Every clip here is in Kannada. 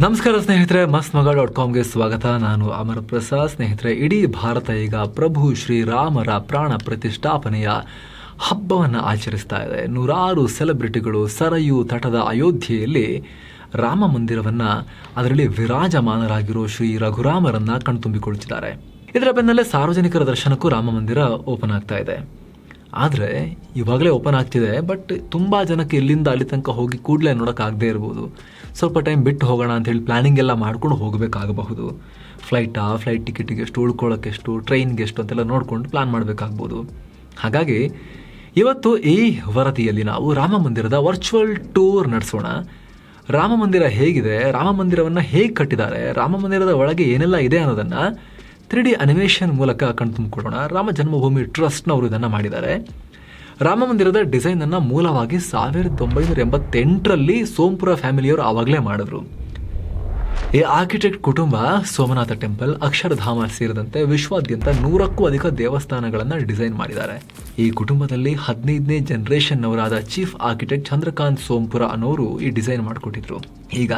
ನಮಸ್ಕಾರ ಸ್ನೇಹಿತರೆ ಮಸ್ತ್ ಮಗ ಡಾಟ್ ಕಾಮ್ಗೆ ಸ್ವಾಗತ. ನಾನು ಅಮರ್ ಪ್ರಸಾದ್. ಸ್ನೇಹಿತರೆ, ಇಡೀ ಭಾರತ ಈಗ ಪ್ರಭು ಶ್ರೀರಾಮರ ಪ್ರಾಣ ಪ್ರತಿಷ್ಠಾಪನೆಯ ಹಬ್ಬವನ್ನು ಆಚರಿಸ್ತಾ ಇದೆ. ನೂರಾರು ಸೆಲೆಬ್ರಿಟಿಗಳು ಸರಯು ತಟದ ಅಯೋಧ್ಯೆಯಲ್ಲಿ ರಾಮ ಮಂದಿರವನ್ನು ಅದರಲ್ಲಿ ವಿರಾಜಮಾನರಾಗಿರೋ ಶ್ರೀ ರಘುರಾಮರನ್ನು ಕಣ್ತುಂಬಿಕೊಳ್ಳುತ್ತಿದ್ದಾರೆ ಇದರ ಬೆನ್ನಲ್ಲೇ ಸಾರ್ವಜನಿಕರ ದರ್ಶನಕ್ಕೂ ರಾಮ ಮಂದಿರ ಓಪನ್ ಆಗ್ತಾ ಇದೆ. ಆದರೆ, ಇವಾಗಲೇ ಓಪನ್ ಆಗ್ತಿದೆ, ಬಟ್ ತುಂಬ ಜನಕ್ಕೆ ಇಲ್ಲಿಂದ ಅಲ್ಲಿ ತನಕ ಹೋಗಿ ಕೂಡಲೇ ನೋಡೋಕ್ಕಾಗದೇ ಇರ್ಬೋದು. ಸ್ವಲ್ಪ ಟೈಮ್ ಬಿಟ್ಟು ಹೋಗೋಣ ಅಂತೇಳಿ ಪ್ಲ್ಯಾನಿಂಗ್ ಎಲ್ಲ ಮಾಡ್ಕೊಂಡು ಹೋಗಬೇಕಾಗಬಹುದು. ಫ್ಲೈಟಾ ಫ್ಲೈಟ್ ಟಿಕೆಟಿಗೆ ಎಷ್ಟು, ಉಳ್ಕೊಳ್ಳೋಕೆ ಎಷ್ಟು ಟ್ರೈನ್ಗೆ ಎಷ್ಟು ಅಂತೆಲ್ಲ ನೋಡ್ಕೊಂಡು ಪ್ಲ್ಯಾನ್ ಮಾಡಬೇಕಾಗ್ಬೋದು. ಹಾಗಾಗಿ ಇವತ್ತು ಈ ವರದಿಯಲ್ಲಿ ನಾವು ರಾಮ ಮಂದಿರದ ವರ್ಚುವಲ್ ಟೂರ್ ನಡೆಸೋಣ. ರಾಮ ಮಂದಿರ ಹೇಗಿದೆ, ರಾಮ ಮಂದಿರವನ್ನು ಹೇಗೆ ಕಟ್ಟಿದ್ದಾರೆ, ರಾಮ ಮಂದಿರದ ಒಳಗೆ ಏನೆಲ್ಲ ಇದೆ ಅನ್ನೋದನ್ನು ತ್ರೀ ಡಿ ಅನಿಮೇಷನ್ ಮೂಲಕ ಕಣ್ತುಂಬಿಕೊಡೋಣ ರಾಮ ಜನ್ಮಭೂಮಿ ಟ್ರಸ್ಟ್ನವರು ಇದನ್ನು ಮಾಡಿದ್ದಾರೆ. ರಾಮ ಮಂದಿರದ ಅನ್ನ ಮೂಲವಾಗಿ ಸಾವಿರದ ಒಂಬೈನೂರ ಎಂಬತ್ತೆಂಟರಲ್ಲಿ ಸೋಂಪುರ ಫ್ಯಾಮಿಲಿಯವರು ಆವಾಗಲೇ ಮಾಡಿದ್ರು. ಈ ಆರ್ಕಿಟೆಕ್ಟ್ ಕುಟುಂಬ ಸೋಮನಾಥ ಟೆಂಪಲ್, ಅಕ್ಷರಧಾಮ ಸೇರಿದಂತೆ ವಿಶ್ವಾದ್ಯಂತ ನೂರಕ್ಕೂ ಅಧಿಕ ದೇವಸ್ಥಾನಗಳನ್ನು ಡಿಸೈನ್ ಮಾಡಿದ್ದಾರೆ. ಈ ಕುಟುಂಬದಲ್ಲಿ ಹದಿನೈದನೇ ಜನರೇಷನ್ನವರಾದ ಚೀಫ್ ಆರ್ಕಿಟೆಕ್ಟ್ ಚಂದ್ರಕಾಂತ್ ಸೋಂಪುರ ಅನ್ನೋರು ಈ ಡಿಸೈನ್ ಮಾಡಿಕೊಟ್ಟಿದ್ರು. ಈಗ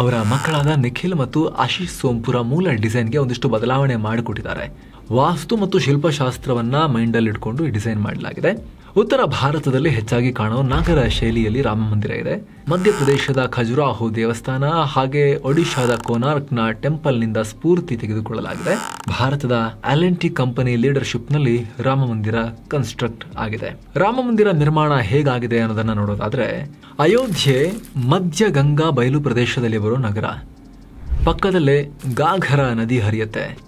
ಅವರ ಮಕ್ಕಳಾದ ನಿಖಿಲ್ ಮತ್ತು ಆಶೀಶ್ ಸೋಂಪುರ ಮೂಲ ಡಿಸೈನ್ಗೆ ಒಂದಿಷ್ಟು ಬದಲಾವಣೆ ಮಾಡಿಕೊಟ್ಟಿದ್ದಾರೆ. ವಾಸ್ತು ಮತ್ತು ಶಿಲ್ಪಶಾಸ್ತ್ರವನ್ನು ಮೈಂಡಲ್ಲಿ ಇಟ್ಕೊಂಡು ಡಿಸೈನ್ ಮಾಡಲಾಗಿದೆ. ಉತ್ತರ ಭಾರತದಲ್ಲಿ ಹೆಚ್ಚಾಗಿ ಕಾಣೋ ನಾಗರ ಶೈಲಿಯಲ್ಲಿ ರಾಮ ಮಂದಿರ ಇದೆ. ಮಧ್ಯಪ್ರದೇಶದ ಖಜುರಾಹೋ ದೇವಸ್ಥಾನ ಹಾಗೆ ಒಡಿಶಾದ ಕೋನಾರ್ಕ್ನ ಟೆಂಪಲ್ನಿಂದ ಸ್ಫೂರ್ತಿ ತೆಗೆದುಕೊಳ್ಳಲಾಗಿದೆ. ಭಾರತದ ಅಲೆಂಟಿ ಕಂಪನಿ ಲೀಡರ್ಶಿಪ್ನಲ್ಲಿ ರಾಮ ಮಂದಿರ ಕನ್ಸ್ಟ್ರಕ್ಟ್ ಆಗಿದೆ. ರಾಮ ಮಂದಿರ ನಿರ್ಮಾಣ ಹೇಗಾಗಿದೆ ಅನ್ನೋದನ್ನ ನೋಡೋದಾದ್ರೆ, ಅಯೋಧ್ಯೆ ಮಧ್ಯ ಗಂಗಾ ಬಯಲು ಪ್ರದೇಶದಲ್ಲಿ ಬರೋ ನಗರ. ಪಕ್ಕದಲ್ಲೇ ಗಾಘರ ನದಿ ಹರಿಯುತ್ತೆ.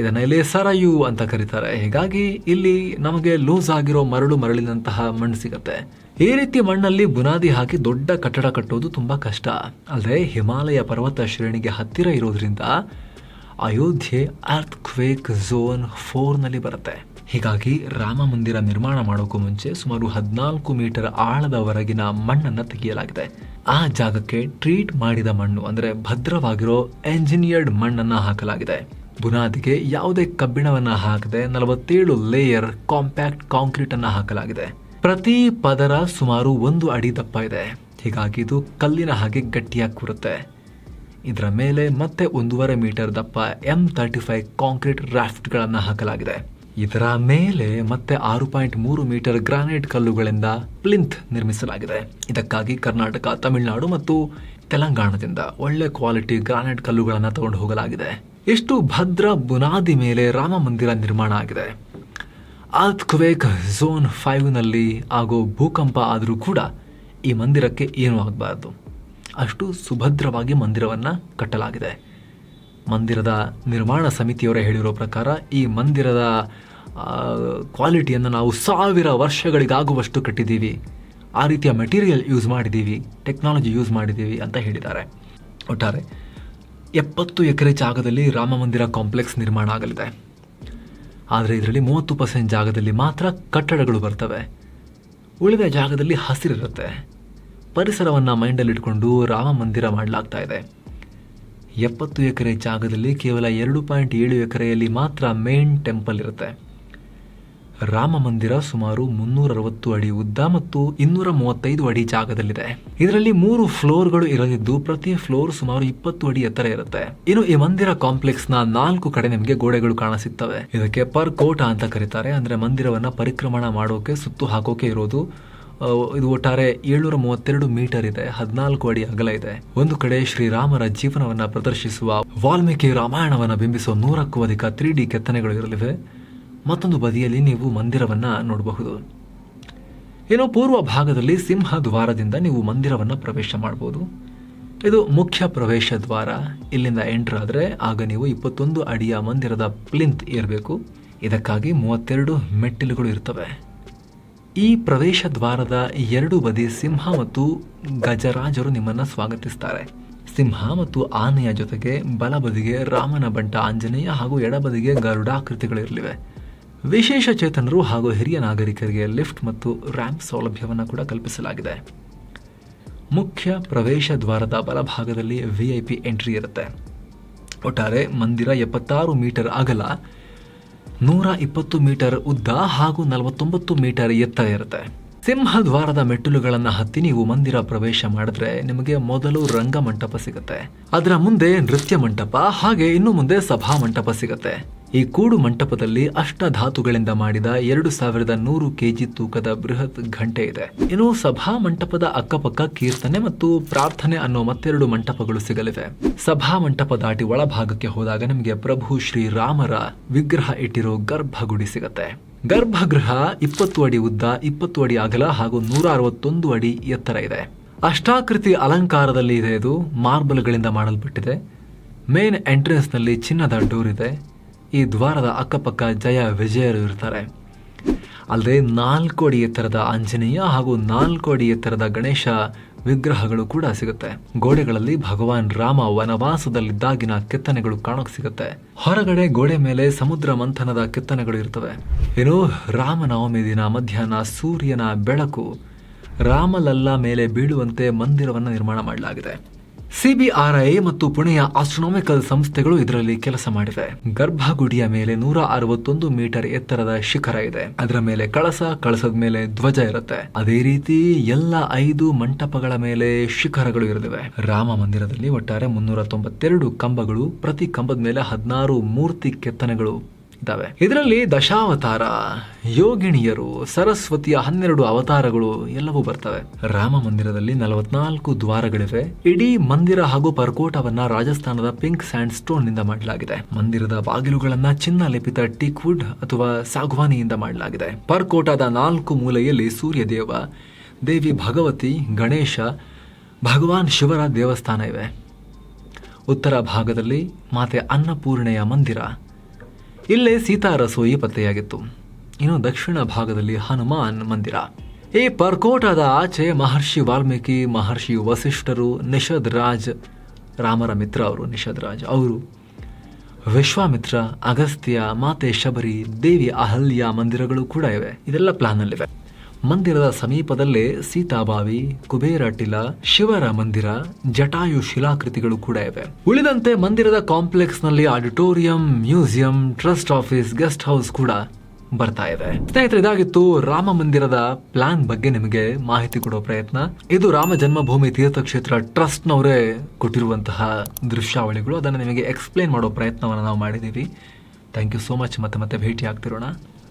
ಇದನ್ನ ಇಲ್ಲಿ ಸರಯು ಅಂತ ಕರೀತಾರೆ. ಹೀಗಾಗಿ ಇಲ್ಲಿ ನಮಗೆ ಲೂಸ್ ಆಗಿರೋ ಮರಳು ಮರಳಿನಂತಹ ಮಣ್ಣು ಸಿಗುತ್ತೆ. ಈ ರೀತಿ ಮಣ್ಣಲ್ಲಿ ಬುನಾದಿ ಹಾಕಿ ದೊಡ್ಡ ಕಟ್ಟಡ ಕಟ್ಟೋದು ತುಂಬಾ ಕಷ್ಟ. ಅಲ್ಲದೆ ಹಿಮಾಲಯ ಪರ್ವತ ಶ್ರೇಣಿಗೆ ಹತ್ತಿರ ಇರೋದ್ರಿಂದ ಅಯೋಧ್ಯೆ ಅರ್ತ್ ಕ್ವೇಕ್ ಝೋನ್ ಫೋರ್ನಲ್ಲಿ ಬರುತ್ತೆ. ಹೀಗಾಗಿ ರಾಮ ಮಂದಿರ ನಿರ್ಮಾಣ ಮಾಡೋಕ್ಕೂ ಮುಂಚೆ ಸುಮಾರು ಹದಿನಾಲ್ಕು ಮೀಟರ್ ಆಳದವರೆಗಿನ ಮಣ್ಣನ್ನು ತೆಗೆಯಲಾಗಿದೆ. ಆ ಜಾಗಕ್ಕೆ ಟ್ರೀಟ್ ಮಾಡಿದ ಮಣ್ಣು ಅಂದರೆ ಭದ್ರವಾಗಿರೋ ಎಂಜಿನಿಯರ್ಡ್ ಮಣ್ಣನ್ನು ಹಾಕಲಾಗಿದೆ. ಬುನಾದಿಗೆ ಯಾವುದೇ ಕಬ್ಬಿಣವನ್ನು ಹಾಕದೆ ನಲವತ್ತೇಳು ಲೇಯರ್ ಕಾಂಪ್ಯಾಕ್ಟ್ ಕಾಂಕ್ರೀಟ್ ಅನ್ನು ಹಾಕಲಾಗಿದೆ. ಪ್ರತಿ ಪದರ ಸುಮಾರು ಒಂದು ಅಡಿ ದಪ್ಪ ಇದೆ. ಹೀಗಾಗಿ ಇದು ಕಲ್ಲಿನ ಹಾಗೆ ಗಟ್ಟಿಯಾಗಿ ಕೂರುತ್ತೆ. ಇದರ ಮೇಲೆ ಮತ್ತೆ ಒಂದೂವರೆ ಮೀಟರ್ ದಪ್ಪ ಎಂ ತರ್ಟಿ ಫೈವ್ ಕಾಂಕ್ರೀಟ್ ರಾಫ್ಟ್ಗಳನ್ನು ಹಾಕಲಾಗಿದೆ. ಇದರ ಮೇಲೆ ಮತ್ತೆ ಆರು ಪಾಯಿಂಟ್ ಮೂರು ಮೀಟರ್ ಗ್ರಾನೈಟ್ ಕಲ್ಲುಗಳಿಂದ ಪ್ಲಿಂತ್ ನಿರ್ಮಿಸಲಾಗಿದೆ. ಇದಕ್ಕಾಗಿ ಕರ್ನಾಟಕ, ತಮಿಳುನಾಡು ಮತ್ತು ತೆಲಂಗಾಣದಿಂದ ಒಳ್ಳೆ ಕ್ವಾಲಿಟಿ ಗ್ರಾನೈಟ್ ಕಲ್ಲುಗಳನ್ನು ತಗೊಂಡು ಹೋಗಲಾಗಿದೆ. ಎಷ್ಟು ಭದ್ರ ಬುನಾದಿ ಮೇಲೆ ರಾಮ ಮಂದಿರ ನಿರ್ಮಾಣ ಆಗಿದೆ. ಅರ್ತ್ ಕ್ವೇಕ್ ಝೋನ್ ಫೈವ್ನಲ್ಲಿ ಆಗೋ ಭೂಕಂಪ ಆದರೂ ಕೂಡ ಈ ಮಂದಿರಕ್ಕೆ ಏನೂ ಆಗಬಾರ್ದು. ಅಷ್ಟು ಸುಭದ್ರವಾಗಿ ಮಂದಿರವನ್ನು ಕಟ್ಟಲಾಗಿದೆ. ಮಂದಿರದ ನಿರ್ಮಾಣ ಸಮಿತಿಯವರೇ ಹೇಳಿರೋ ಪ್ರಕಾರ ಈ ಮಂದಿರದ ಕ್ವಾಲಿಟಿಯನ್ನು ನಾವು ಸಾವಿರ ವರ್ಷಗಳಿಗಾಗುವಷ್ಟು ಕಟ್ಟಿದ್ದೀವಿ. ಆ ರೀತಿಯ ಮೆಟೀರಿಯಲ್ ಯೂಸ್ ಮಾಡಿದ್ದೀವಿ ಟೆಕ್ನಾಲಜಿ ಯೂಸ್ ಮಾಡಿದ್ದೀವಿ ಅಂತ ಹೇಳಿದ್ದಾರೆ. ಒಟ್ಟಾರೆ, ಎಪ್ಪತ್ತು ಎಕರೆ ಜಾಗದಲ್ಲಿ ರಾಮ ಮಂದಿರ ಕಾಂಪ್ಲೆಕ್ಸ್ ನಿರ್ಮಾಣ ಆಗಲಿದೆ. ಆದರೆ ಇದರಲ್ಲಿ ಮೂವತ್ತು ಪರ್ಸೆಂಟ್ ಜಾಗದಲ್ಲಿ ಮಾತ್ರ ಕಟ್ಟಡಗಳು ಬರ್ತವೆ. ಉಳಿದ ಜಾಗದಲ್ಲಿ ಹಸಿರಿರುತ್ತೆ ಪರಿಸರವನ್ನು ಮೈಂಡಲ್ಲಿಟ್ಕೊಂಡು ರಾಮ ಮಂದಿರ ಮಾಡಲಾಗ್ತಾ ಇದೆ. ಎಪ್ಪತ್ತು ಎಕರೆ ಜಾಗದಲ್ಲಿ ಕೇವಲ ಎರಡು ಪಾಯಿಂಟ್ ಏಳು ಎಕರೆಯಲ್ಲಿ ಮಾತ್ರ ಮೇನ್ ಟೆಂಪಲ್ ಇರುತ್ತೆ. ರಾಮ ಮಂದಿರ ಸುಮಾರು ಮುನ್ನೂರ ಅರವತ್ತು ಅಡಿ ಉದ್ದ ಮತ್ತು ಇನ್ನೂರ ಮೂವತ್ತೈದು ಅಡಿ ಜಾಗದಲ್ಲಿದೆ. ಇದರಲ್ಲಿ ಮೂರು ಫ್ಲೋರ್ಗಳು ಇರಲಿದ್ದು, ಪ್ರತಿ ಫ್ಲೋರ್ ಸುಮಾರು ಇಪ್ಪತ್ತು ಅಡಿ ಎತ್ತರ ಇರುತ್ತೆ. ಇನ್ನು ಈ ಮಂದಿರ ಕಾಂಪ್ಲೆಕ್ಸ್ನ ನಾಲ್ಕು ಕಡೆ ನಿಮಗೆ ಗೋಡೆಗಳು ಕಾಣಸಿಗ್ತವೆ ಇದಕ್ಕೆ ಪರ್ ಕೋಟ ಅಂತ ಕರೀತಾರೆ. ಅಂದ್ರೆ ಮಂದಿರವನ್ನ ಪರಿಕ್ರಮಣ ಮಾಡೋಕೆ, ಸುತ್ತು ಹಾಕೋಕೆ ಇರೋದು ಇದು ಒಟ್ಟಾರೆ ಏಳ್ನೂರ ಮೂವತ್ತೆರಡು ಮೀಟರ್ ಇದೆ. ಹದಿನಾಲ್ಕು ಅಡಿ ಅಗಲ ಇದೆ. ಒಂದು ಕಡೆ ಶ್ರೀರಾಮರ ಜೀವನವನ್ನ ಪ್ರದರ್ಶಿಸುವ ವಾಲ್ಮೀಕಿ ರಾಮಾಯಣವನ್ನ ಬಿಂಬಿಸುವ ನೂರಕ್ಕೂ ಅಧಿಕ ತ್ರೀ ಡಿ ಕೆತ್ತನೆಗಳು ಇರಲಿವೆ. ಮತ್ತೊಂದು ಬದಿಯಲ್ಲಿ ನೀವು ಮಂದಿರವನ್ನು ನೋಡಬಹುದು. ಇನ್ನು ಪೂರ್ವ ಭಾಗದಲ್ಲಿ ಸಿಂಹ ದ್ವಾರದಿಂದ ನೀವು ಮಂದಿರವನ್ನು ಪ್ರವೇಶ ಮಾಡಬಹುದು ಇದು ಮುಖ್ಯ ಪ್ರವೇಶ ದ್ವಾರ. ಇಲ್ಲಿಂದ ಎಂಟ್ರ್ ಆದರೆ ಆಗ ನೀವು ಇಪ್ಪತ್ತೊಂದು ಅಡಿಯ ಮಂದಿರದ ಪ್ಲಿಂತ್ ಇರಬೇಕು ಇದಕ್ಕಾಗಿ ಮೂವತ್ತೆರಡು ಮೆಟ್ಟಿಲುಗಳು ಇರ್ತವೆ. ಈ ಪ್ರವೇಶ ದ್ವಾರದ ಎರಡು ಬದಿ ಸಿಂಹ ಮತ್ತು ಗಜರಾಜರು ನಿಮ್ಮನ್ನು ಸ್ವಾಗತಿಸ್ತಾರೆ. ಸಿಂಹ ಮತ್ತು ಆನೆಯ ಜೊತೆಗೆ ಬಲಬದಿಗೆ ರಾಮನ ಬಂಟ ಆಂಜನೇಯ ಹಾಗೂ ಎಡಬದಿಗೆ ಗರುಡಾಕೃತಿಗಳಿರಲಿವೆ. ವಿಶೇಷ ಚೇತನರು ಹಾಗೂ ಹಿರಿಯ ನಾಗರಿಕರಿಗೆ ಲಿಫ್ಟ್ ಮತ್ತು ರ್ಯಾಂಪ್ ಸೌಲಭ್ಯವನ್ನು ಕೂಡ ಕಲ್ಪಿಸಲಾಗಿದೆ. ಮುಖ್ಯ ಪ್ರವೇಶ ದ್ವಾರದ ಬಲಭಾಗದಲ್ಲಿ ವಿಐಪಿ ಎಂಟ್ರಿ ಇರುತ್ತೆ. ಒಟ್ಟಾರೆ ಮಂದಿರ ಎಪ್ಪತ್ತಾರು ಮೀಟರ್ ಅಗಲ, ನೂರ ಇಪ್ಪತ್ತು ಮೀಟರ್ ಉದ್ದ ಹಾಗೂ ನಲವತ್ತೊಂಬತ್ತು ಮೀಟರ್ ಎತ್ತರ ಇರುತ್ತೆ. ಸಿಂಹದ್ವಾರದ ಮೆಟ್ಟಿಲುಗಳನ್ನು ಹತ್ತಿ ನೀವು ಮಂದಿರ ಪ್ರವೇಶ ಮಾಡಿದ್ರೆ ನಿಮಗೆ ಮೊದಲು ರಂಗ ಮಂಟಪ ಸಿಗುತ್ತೆ. ಅದರ ಮುಂದೆ ನೃತ್ಯ ಮಂಟಪ, ಹಾಗೆ ಇನ್ನು ಮುಂದೆ ಸಭಾ ಮಂಟಪ ಸಿಗುತ್ತೆ. ಈ ಕೂಡು ಮಂಟಪದಲ್ಲಿ ಅಷ್ಟಧಾತುಗಳಿಂದ ಮಾಡಿದ ಎರಡು ಸಾವಿರದ ನೂರು ಕೆಜಿ ತೂಕದ ಬೃಹತ್ ಘಂಟೆ ಇದೆ. ಇನ್ನು ಸಭಾ ಮಂಟಪದ ಅಕ್ಕಪಕ್ಕ ಕೀರ್ತನೆ ಮತ್ತು ಪ್ರಾರ್ಥನೆ ಅನ್ನೋ ಮತ್ತೆರಡು ಮಂಟಪಗಳು ಸಿಗಲಿವೆ. ಸಭಾ ಮಂಟಪ ದಾಟಿ ಒಳಭಾಗಕ್ಕೆ ಹೋದಾಗ ನಿಮಗೆ ಪ್ರಭು ಶ್ರೀರಾಮರ ವಿಗ್ರಹ ಇಟ್ಟಿರೋ ಗರ್ಭಗುಡಿ ಸಿಗತ್ತೆ. ಗರ್ಭಗೃಹ ಇಪ್ಪತ್ತು ಅಡಿ ಉದ್ದ, ಇಪ್ಪತ್ತು ಅಡಿ ಅಗಲ ಹಾಗೂ ನೂರ ಅರವತ್ತೊಂದು ಅಡಿ ಎತ್ತರ ಇದೆ. ಅಷ್ಟಾಕೃತಿ ಅಲಂಕಾರದಲ್ಲಿ ಇದೆ ಇದು. ಮಾರ್ಬಲ್ಗಳಿಂದ ಮಾಡಲ್ಪಟ್ಟಿದೆ. ಮೇನ್ ಎಂಟ್ರೆನ್ಸ್ನಲ್ಲಿ ಚಿನ್ನದ ಡೋರ್ ಇದೆ ಈ ದ್ವಾರದ ಅಕ್ಕಪಕ್ಕ ಜಯ ವಿಜಯರು ಇರ್ತಾರೆ. ಅಲ್ಲದೆ ನಾಲ್ಕು ಅಡಿ ಎತ್ತರದ ಆಂಜನೇಯ ಹಾಗೂ ನಾಲ್ಕು ಅಡಿ ಎತ್ತರದ ಗಣೇಶ ವಿಗ್ರಹಗಳು ಕೂಡ ಸಿಗುತ್ತೆ. ಗೋಡೆಗಳಲ್ಲಿ ಭಗವಾನ್ ರಾಮ ವನವಾಸದಲ್ಲಿದ್ದಾಗಿನ ಕೆತ್ತನೆಗಳು ಕಾಣೋಕೆ ಸಿಗುತ್ತೆ. ಹೊರಗಡೆ ಗೋಡೆ ಮೇಲೆ ಸಮುದ್ರ ಮಂಥನದ ಕೆತ್ತನೆಗಳು ಇರ್ತವೆ. ಏನು ರಾಮನವಮಿ ದಿನ ಮಧ್ಯಾಹ್ನ ಸೂರ್ಯನ ಬೆಳಕು ರಾಮಲಲ್ಲ ಮೇಲೆ ಬೀಳುವಂತೆ ಮಂದಿರವನ್ನು ನಿರ್ಮಾಣ ಮಾಡಲಾಗಿದೆ. ಸಿಬಿಆರ್ಐ ಮತ್ತು ಪುಣೆಯ ಆಸ್ಟ್ರೋನಾಮಿಕಲ್ ಸಂಸ್ಥೆಗಳು ಇದರಲ್ಲಿ ಕೆಲಸ ಮಾಡಿವೆ. ಗರ್ಭಗುಡಿಯ ಮೇಲೆ ನೂರ ಅರವತ್ತೊಂದು ಮೀಟರ್ ಎತ್ತರದ ಶಿಖರ ಇದೆ. ಅದರ ಮೇಲೆ ಕಳಸ, ಕಳಸದ ಮೇಲೆ ಧ್ವಜ ಇರುತ್ತೆ. ಅದೇ ರೀತಿ ಎಲ್ಲ ಐದು ಮಂಟಪಗಳ ಮೇಲೆ ಶಿಖರಗಳು ಇರಲಿವೆ. ರಾಮ ಮಂದಿರದಲ್ಲಿ ಒಟ್ಟಾರೆ ಮುನ್ನೂರ ತೊಂಬತ್ತೆರಡು ಕಂಬಗಳು, ಪ್ರತಿ ಕಂಬದ ಮೇಲೆ ಹದಿನಾರು ಮೂರ್ತಿ ಕೆತ್ತನೆಗಳು ಇದಾವೆ ಇದರಲ್ಲಿ ದಶಾವತಾರ, ಯೋಗಿಣಿಯರು, ಸರಸ್ವತಿಯ ಹನ್ನೆರಡು ಅವತಾರಗಳು ಎಲ್ಲವೂ ಬರ್ತವೆ. ರಾಮ ಮಂದಿರದಲ್ಲಿ ನಲವತ್ನಾಲ್ಕು ದ್ವಾರಗಳಿವೆ. ಇಡೀ ಮಂದಿರ ಹಾಗೂ ಪರ್ಕೋಟವನ್ನ ರಾಜಸ್ಥಾನದ ಪಿಂಕ್ ಸ್ಯಾಂಡ್ ಸ್ಟೋನ್ನಿಂದ ಮಾಡಲಾಗಿದೆ. ಮಂದಿರದ ಬಾಗಿಲುಗಳನ್ನ ಚಿನ್ನ ಲಿಪಿತ ಟೀಕ್ ವುಡ್ ಅಥವಾ ಸಾಗ್ವಾನಿಯಿಂದ ಮಾಡಲಾಗಿದೆ. ಪರ್ಕೋಟದ ನಾಲ್ಕು ಮೂಲೆಯಲ್ಲಿ ಸೂರ್ಯದೇವ, ದೇವಿ ಭಗವತಿ, ಗಣೇಶ, ಭಗವಾನ್ ಶಿವರ ದೇವಸ್ಥಾನ ಇವೆ. ಉತ್ತರ ಭಾಗದಲ್ಲಿ ಮಾತೆ ಅನ್ನಪೂರ್ಣೆಯ ಮಂದಿರ. ಇಲ್ಲೇ ಸೀತಾ ರಸೋಯಿ ಪತ್ತೆಯಾಗಿತ್ತು. ಇನ್ನು ದಕ್ಷಿಣ ಭಾಗದಲ್ಲಿ ಹನುಮಾನ್ ಮಂದಿರ. ಈ ಪರ್ಕೋಟದ ಆಚೆ ಮಹರ್ಷಿ ವಾಲ್ಮೀಕಿ, ಮಹರ್ಷಿ ವಸಿಷ್ಠರು ನಿಷದ್ ರಾಜ್ ರಾಮರ ಮಿತ್ರ ಅವರು ನಿಷದ್ ರಾಜ್ ಅವರು, ವಿಶ್ವಾಮಿತ್ರ, ಅಗಸ್ತ್ಯ, ಮಾತೆ ಶಬರಿ, ದೇವಿ ಅಹಲ್ಯ ಮಂದಿರಗಳು ಕೂಡ ಇವೆ. ಇದೆಲ್ಲ ಪ್ಲಾನ್ ಅಲ್ಲಿವೆ ಮಂದಿರದ ಸಮೀಪದಲ್ಲೇ ಸೀತಾಬಾವಿ ಕುಬೇರ ಟಿಲ, ಶಿವರ ಮಂದಿರ, ಜಟಾಯು ಶಿಲಾಕೃತಿಗಳು ಕೂಡ ಇವೆ. ಉಳಿದಂತೆ ಮಂದಿರದ ಕಾಂಪ್ಲೆಕ್ಸ್ನಲ್ಲಿ auditorium, museum, trust office, guest house ಕೂಡ ಬರ್ತಾ ಇದೆ. ಸ್ನೇಹಿತರೆ, ಇದಾಗಿತ್ತು ರಾಮ ಮಂದಿರದ ಪ್ಲಾನ್ ಬಗ್ಗೆ ನಿಮಗೆ ಮಾಹಿತಿ ಕೊಡೋ ಪ್ರಯತ್ನ. ಇದು ರಾಮ ಜನ್ಮಭೂಮಿ ತೀರ್ಥಕ್ಷೇತ್ರ ಟ್ರಸ್ಟ್ ನವರೇ ಕೊಟ್ಟಿರುವಂತಹ ದೃಶ್ಯಾವಳಿಗಳು. ಅದನ್ನು ನಿಮಗೆ ಎಕ್ಸ್ಪ್ಲೇನ್ ಮಾಡೋ ಪ್ರಯತ್ನವನ್ನು ನಾವು ಮಾಡಿದ್ದೀವಿ. ಥ್ಯಾಂಕ್ ಯು ಸೋ ಮಚ್ ಮತ್ತೆ ಮತ್ತೆ ಭೇಟಿ ಆಗ್ತಿರೋಣ